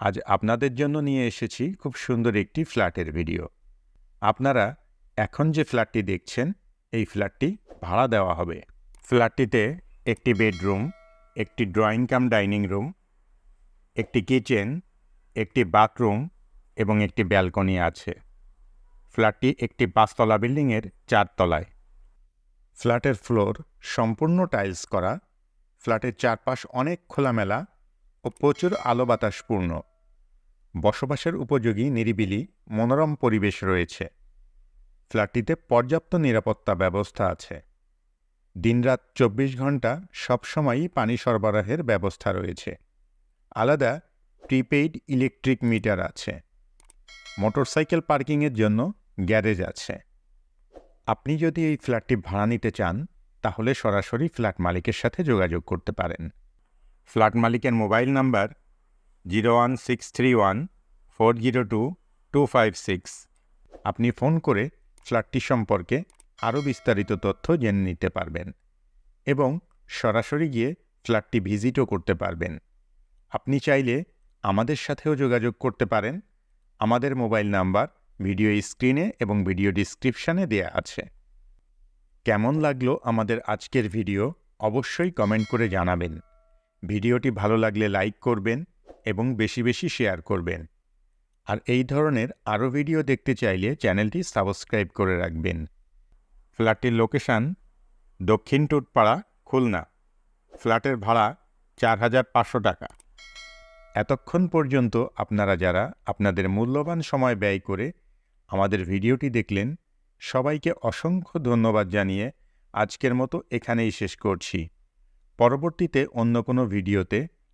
আজ আপনাদের জন্য নিয়ে এসেছি খুব সুন্দর একটি ফ্ল্যাটের ভিডিও। আপনারা এখন যে ফ্ল্যাটটি দেখছেন, এই ফ্ল্যাটটি ভাড়া দেওয়া হবে। ফ্ল্যাটটিতে একটি বেডরুম, একটি ড্রয়িং কাম ডাইনিং রুম, একটি কিচেন, একটি বাথরুম এবং একটি ব্যালকনি আছে। ফ্ল্যাটটি একটি পাঁচতলা বিল্ডিংয়ের চারতলায়। ফ্ল্যাটের ফ্লোর সম্পূর্ণ টাইলস করা। ফ্ল্যাটের চারপাশ অনেক খোলামেলা ও প্রচুর আলো বাতাসপূর্ণ। বসবাসের উপযোগী নিরিবিলি, মনোরম পরিবেশ রয়েছে। ফ্ল্যাটটিতে পর্যাপ্ত নিরাপত্তা ব্যবস্থা আছে। দিনরাত চব্বিশ ঘণ্টা সবসময়ই পানি সরবরাহের ব্যবস্থা রয়েছে। আলাদা প্রিপেইড ইলেকট্রিক মিটার আছে। মোটরসাইকেল পার্কিংয়ের জন্য গ্যারেজ আছে। আপনি যদি এই ফ্ল্যাটটি ভাড়া নিতে চান, তাহলে সরাসরি ফ্ল্যাট মালিকের সাথে যোগাযোগ করতে পারেন। ফ্ল্যাট মালিকের mobile number zero one six three one four zero two two five six. আপনি ফোন করে ফ্ল্যাটটি সম্পর্কে আরও বিস্তারিত তথ্য জেনে নিতে পারবেন এবং সরাসরি গিয়ে ফ্ল্যাটটি ভিজিটও করতে পারবেন। আপনি চাইলে আমাদের সাথেও যোগাযোগ করতে পারেন। আমাদের মোবাইল নাম্বার ভিডিও স্ক্রিনে এবং ভিডিও ডিসক্রিপশানে দেয়া আছে। কেমন লাগল আমাদের আজকের ভিডিও? অবশ্যই কমেন্ট করে জানাবেন। ভিডিওটি ভালো লাগলে লাইক করবেন এবং বেশি বেশি শেয়ার করবেন। আর এই ধরনের আরও ভিডিও দেখতে চাইলে চ্যানেলটি সাবস্ক্রাইব করে রাখবেন। ফ্ল্যাটটির লোকেশান দক্ষিণ টুটপাড়া, খুলনা। ফ্ল্যাটের ভাড়া চার হাজার পাঁচশো টাকা। এতক্ষণ পর্যন্ত আপনারা যারা আপনাদের মূল্যবান সময় ব্যয় করে আমাদের ভিডিওটি দেখলেন, সবাইকে অসংখ্য ধন্যবাদ জানিয়ে আজকের মতো এখানেই শেষ করছি। পরবর্তীতে অন্য কোনো ভিডিওতে